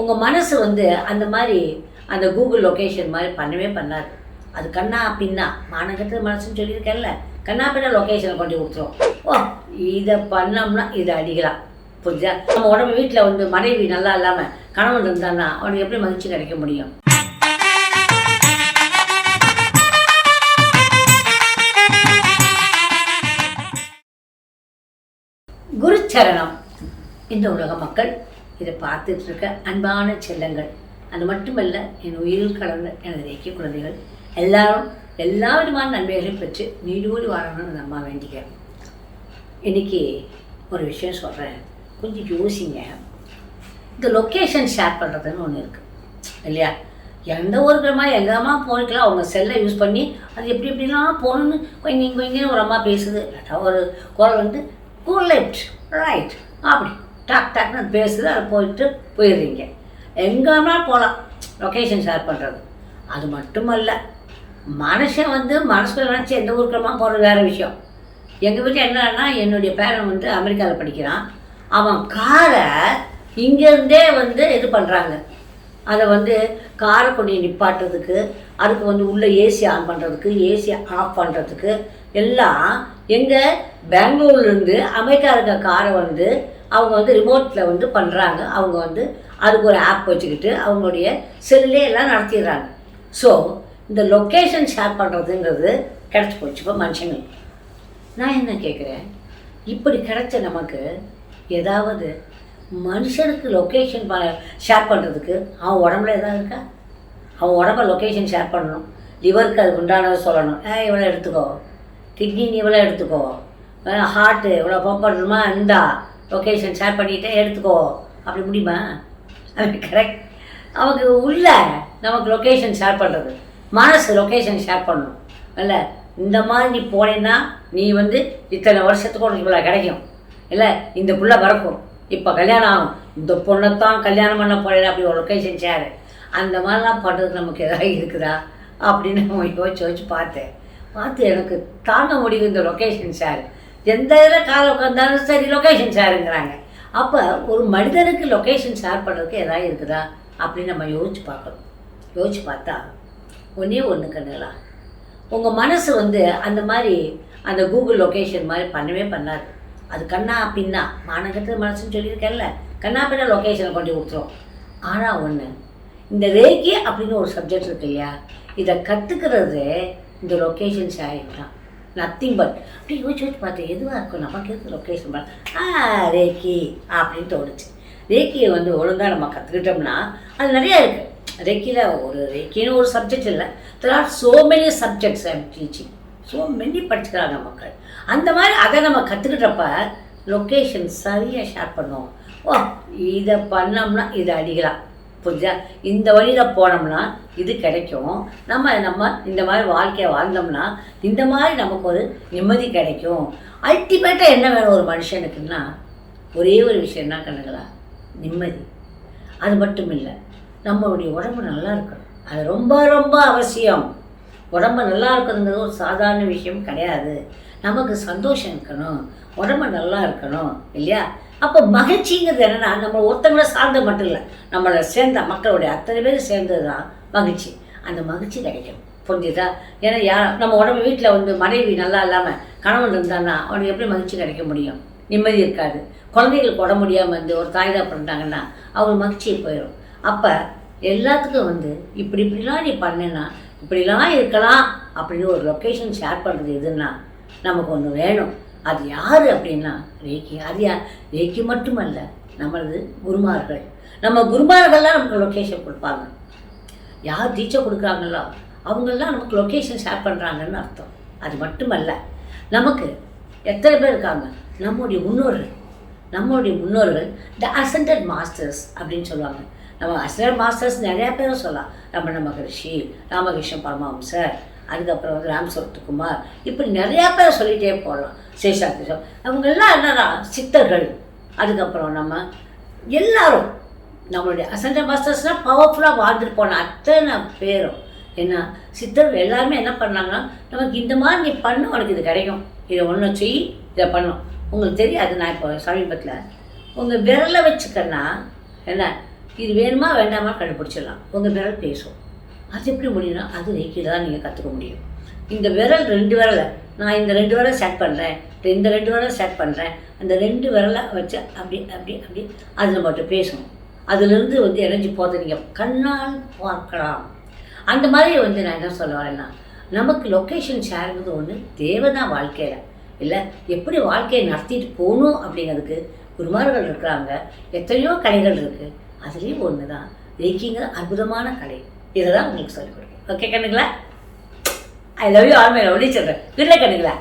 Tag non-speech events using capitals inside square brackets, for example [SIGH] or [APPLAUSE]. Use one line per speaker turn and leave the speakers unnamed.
உங்கள் மனசு வந்து அந்த மாதிரி அந்த கூகுள் லொக்கேஷன் மாதிரி பண்ணவே பண்ணாது. அது கண்ணா பின்னா. மானகத்து மனசுன்னு சொல்லியிருக்கேன்ல. கண்ணா பின்னா லொக்கேஷனை கொண்டு கொடுத்துரும். ஓ இதை பண்ணோம்னா இதை அடிக்கலாம். புரிஞ்சா? நம்ம உடம்பு வீட்டில் வந்து மனைவி நல்லா இல்லாமல் கணவன் இருந்தான்னா அவனுக்கு எப்படி மகிழ்ச்சி கிடைக்க முடியும்? குருச்சரணம். இந்த உலக மக்கள் இதை பார்த்துட்டு இருக்க அன்பான செல்லங்கள். அது மட்டுமல்ல என் உயிரில் கலந்த எனது இயக்கிய குழந்தைகள் எல்லாரும் எல்லா விதமான நன்மைகளையும் பெற்று நீடூடி வாழணும்னு நம்ம வேண்டிக்கிறேன் இன்றைக்கி ஒரு விஷயம் சொல்கிறேன் கொஞ்சம் யோசிங்க. இந்த லொக்கேஷன் ஷேர் பண்ணுறதுன்னு ஒன்று இருக்குது இல்லையா? எந்த ஒரு ஊருக்குமா எங்கம்மா போனிக்கலாம் அவங்க செல்லை யூஸ் பண்ணி அது எப்படி எப்படிலாம் போகணுன்னு கொஞ்சம் இங்கே இங்கே ஒரு அம்மா பேசுது. ஒரு குரல் வந்து கூ லெஃப்ட் ரைட் அப்படி. டாக் டாக்னு பேசுது அதை போயிட்டு போயிடுறீங்க. எங்கன்னா போகலாம் லொக்கேஷன் ஷேர் பண்ணுறது அது மட்டுமல்ல மனுஷன் வந்து மனசுக்குள்ள நினச்சி எந்த ஊருக்குமா போகிறது வேறு விஷயம். எங்கள் வீட்டில் என்னன்னா என்னுடைய பேரன் வந்து அமெரிக்காவில் படிக்கிறான். அவன் காரை இங்கேருந்தே வந்து இது பண்ணுறாங்க அதை வந்து காரை கொண்டு நிப்பாட்டுறதுக்கு அதுக்கு வந்து உள்ளே ஏசி ஆன் பண்ணுறதுக்கு ஏசி ஆஃப் பண்ணுறதுக்கு எல்லாம் எங்கள் பெங்களூர்லேருந்து அமெரிக்கா இருக்க காரை வந்து அவங்க வந்து ரிமோட்டில் வந்து பண்ணுறாங்க அவங்க வந்து அதுக்கு ஒரு ஆப் வச்சுக்கிட்டு அவங்களுடைய செல்லே எல்லாம் நடத்திடுறாங்க. ஸோ இந்த லொக்கேஷன் ஷேர் பண்ணுறதுங்கிறது கிடச்சி போச்சு இப்போ மனுஷங்களுக்கு நான் என்ன கேட்குறேன் இப்படி கிடைச்ச நமக்கு ஏதாவது மனுஷனுக்கு லொக்கேஷன் ப ஷேர் பண்ணுறதுக்கு அவன் உடம்புல ஏதாவது இருக்கா? அவன் உடம்ப லொக்கேஷன் ஷேர் பண்ணணும். லிவருக்கு அதுக்கு உண்டானதை சொல்லணும். ஏ இவ்வளோ எடுத்துக்கோ. கிட்னி நீ இவ்வளோ எடுத்துக்கோ ஹார்ட்டு இவ்வளோ பம்ப் பண்ணணுமா? இந்தா. லொக்கேஷன் ஷேர் பண்ணிட்டே எடுத்துக்கோ. அப்படி முடியுமா? [LAUGHS] அது கரெக்ட் நமக்கு உள்ள நமக்கு லொக்கேஷன் ஷேர் பண்ணுறது மனசு லொக்கேஷன் ஷேர் பண்ணணும். இல்லை இந்த மாதிரி நீ போனேன்னா நீ வந்து இத்தனை வருஷத்துக்கு உனக்கு இவ்வளோ கிடைக்கும். இல்லை இந்த புள்ள பிறக்கும். இப்போ கல்யாணம் ஆகும். இந்த பொண்ணைத்தான் கல்யாணம் பண்ண போறேன் அப்படி ஒரு லொக்கேஷன் ஷேர் அந்த மாதிரிலாம் பண்ணுறதுக்கு நமக்கு ஏதாவது இருக்குதா? அப்படின்னு நான் யோசிச்சு யோசிச்சு பார்த்தேன். பார்த்து எனக்கு தாங்க முடியும் இந்த லொக்கேஷன் ஷேர் எந்த இதில் காலை உட்காந்தாலும் சரி லொக்கேஷன் ஷேருங்கிறாங்க அப்போ ஒரு மனிதனுக்கு லொக்கேஷன் ஷேர் பண்ணுறதுக்கு எதாவது இருக்குதா? அப்படின்னு நம்ம யோசிச்சு பார்க்கணும். யோசிச்சு பார்த்தா ஒன்றே ஒன்று கண்ணுங்களா உங்கள் மனசு வந்து அந்த மாதிரி அந்த கூகுள் லொக்கேஷன் மாதிரி பண்ணவே பண்ணாது. அது கண்ணா பின்னா. மானகத்து மனசுன்னு சொல்லியிருக்கேன்ல. கண்ணா பின்னா லொக்கேஷனை கொண்டு கொடுத்துரும். ஆனால் ஒன்று இந்த ரேக்கி அப்படின்னு ஒரு சப்ஜெக்ட் இருக்கு இல்லையா? இதை கற்றுக்கிறது இந்த லொக்கேஷன் ஷேரிங் தான். நத்திங் பட் அப்படி யோசிச்சு யோசிச்சு பார்த்தேன் எதுவாக இருக்கும்? நமக்கு எது லொக்கேஷன் பண்ண ஆ ரேக்கி அப்படின்னு தோணுச்சு. ரேக்கியை வந்து ஒழுங்காக நம்ம கற்றுக்கிட்டோம்னா அது நிறையா இருக்குது ரேக்கியில் ஒரு ரேக்கின்னு ஒரு சப்ஜெக்ட் இல்லை. There are so many subjects I'm teaching so many படிச்சுக்கிறாங்க மக்கள். அந்த மாதிரி அதை நம்ம கற்றுக்கிட்டப்ப லொக்கேஷன் சரியாக ஷேர் பண்ணுவோம். ஓ இதை பண்ணோம்னா இதை அடிக்கலாம். புரிஞ்சா இந்த வழியில் போனோம்னா இது கிடைக்கும். நம்ம நம்ம இந்த மாதிரி வாழ்க்கையை வாழ்ந்தோம்னா இந்த மாதிரி நமக்கு ஒரு நிம்மதி கிடைக்கும். அல்டிமேட்டாக என்ன வேணும் ஒரு மனுஷனுக்குன்னா ஒரே ஒரு விஷயம் என்ன கண்ணுங்களா? நிம்மதி. அது மட்டும் இல்லை நம்மளுடைய உடம்பு நல்லா இருக்கணும். அது ரொம்ப ரொம்ப அவசியம். உடம்பு நல்லா இருக்கிறதுங்கிறது ஒரு சாதாரண விஷயம் கிடையாது. நமக்கு சந்தோஷம் இருக்கணும். உடம்பு நல்லா இருக்கணும் இல்லையா? அப்போ மகிழ்ச்சிங்கிறது என்னென்னா நம்ம ஒருத்தங்களை சார்ந்த மட்டும் இல்லை நம்மளை சேர்ந்த மக்களுடைய அத்தனை பேர் சேர்ந்தது தான் மகிழ்ச்சி. அந்த மகிழ்ச்சி கிடைக்கும். புரிஞ்சுதா? ஏன்னா யார் நம்ம உடம்பு வீட்டில் வந்து மனைவி நல்லா இல்லாமல் கணவன் இருந்தான்னா அவனுக்கு எப்படி மகிழ்ச்சி கிடைக்க முடியும்? நிம்மதி இருக்காது. குழந்தைகளுக்கு உடம்பு முடியாமல் வந்து ஒரு தாய் தான் பண்ணிட்டாங்கன்னா அவங்க மகிழ்ச்சியை போயிடும் அப்போ எல்லாத்துக்கும் வந்து இப்படி இப்படிலாம் நீ பண்ணேன்னா இப்படிலாம் இருக்கலாம் அப்படின்னு ஒரு லொக்கேஷன் ஷேர் பண்ணுறது எதுன்னா நமக்கு ஒன்று வேணும். அது யார் அப்படின்னா ரேக்கி அது யார் ரேக்கி மட்டுமல்ல நம்மளது குருமார்கள். நம்ம குருமார்கள்லாம் நமக்கு லொக்கேஷன் கொடுப்பாங்க. யார் டீச்சர் கொடுக்குறாங்களோ அவங்கெல்லாம் நமக்கு லொக்கேஷன் ஷேர் பண்ணுறாங்கன்னு அர்த்தம். அது மட்டுமல்ல நமக்கு எத்தனை பேர் இருக்காங்க? நம்முடைய முன்னோர்கள். நம்மளுடைய முன்னோர்கள் த அசண்டட் மாஸ்டர்ஸ் அப்படின்னு சொல்லுவாங்க. நம்ம அசண்டட் மாஸ்டர்ஸ் நிறையா பேரும் சொல்லலாம். ரமண மகரிஷி ராமகிருஷ்ண பரமஹம்சர் அதுக்கப்புறம் வந்து ராம் சரத்குமார். இப்படி நிறையா பேர் சொல்லிகிட்டே போகலாம். சேஷாத்ரி அவங்க எல்லாம் என்னன்னா சித்தர்கள். அதுக்கப்புறம் நம்ம எல்லாரும் நம்மளுடைய அசண்ட மாஸ்டர்ஸ்னால் பவர்ஃபுல்லாக வாழ்ந்துட்டு போன அத்தனை பேரும். ஏன்னா சித்தர்கள் எல்லாருமே என்ன பண்ணாங்கன்னா நமக்கு இந்த மாதிரி நீ பண்ணு உனக்கு இது கிடைக்கும். இதை ஒன்று செய் இதை பண்ணும் உங்களுக்கு தெரியாது நான் இப்போ சமீபத்தில். உங்கள் விரலை வச்சுக்கன்னா என்ன? இது வேணுமா வேண்டாமா கண்டுபிடிச்சிடலாம். உங்கள் விரல் பேசும். அது எப்படி முடியும்னா அது ரேக்கியில் தான் நீங்கள் கற்றுக்க முடியும். இந்த விரல் ரெண்டு விரலை நான் இந்த ரெண்டு விரலை செட் பண்ணுறேன் இந்த ரெண்டு விரலை செட் பண்ணுறேன் அந்த ரெண்டு விரலை வச்சு அப்படி அப்படி அப்படி அதில் மட்டும் பேசணும். அதுலேருந்து வந்து எனர்ஜி போகிறது நீங்கள் கண்ணால் பார்க்கலாம். அந்த மாதிரி வந்து நான் என்ன சொல்ல வரேன்னா நமக்கு லொக்கேஷன் ஷேருங்கிறது ஒன்று தேவைதான் வாழ்க்கையில். இல்லை எப்படி வாழ்க்கையை நடத்திட்டு போகணும் அப்படிங்கிறதுக்கு குருமார்கள் இருக்கிறாங்க. எத்தனையோ கலைகள் இருக்குது அதுலேயும் ஒன்று தான் ரேக்கிங்கிற அற்புதமான கலை. இதை தான் உங்களுக்கு சொல்லிக் கொடுக்குறேன் okay கண்ணுங்களா? I love you all my lovely சொல்கிறேன் இல்லை கண்ணுங்களா?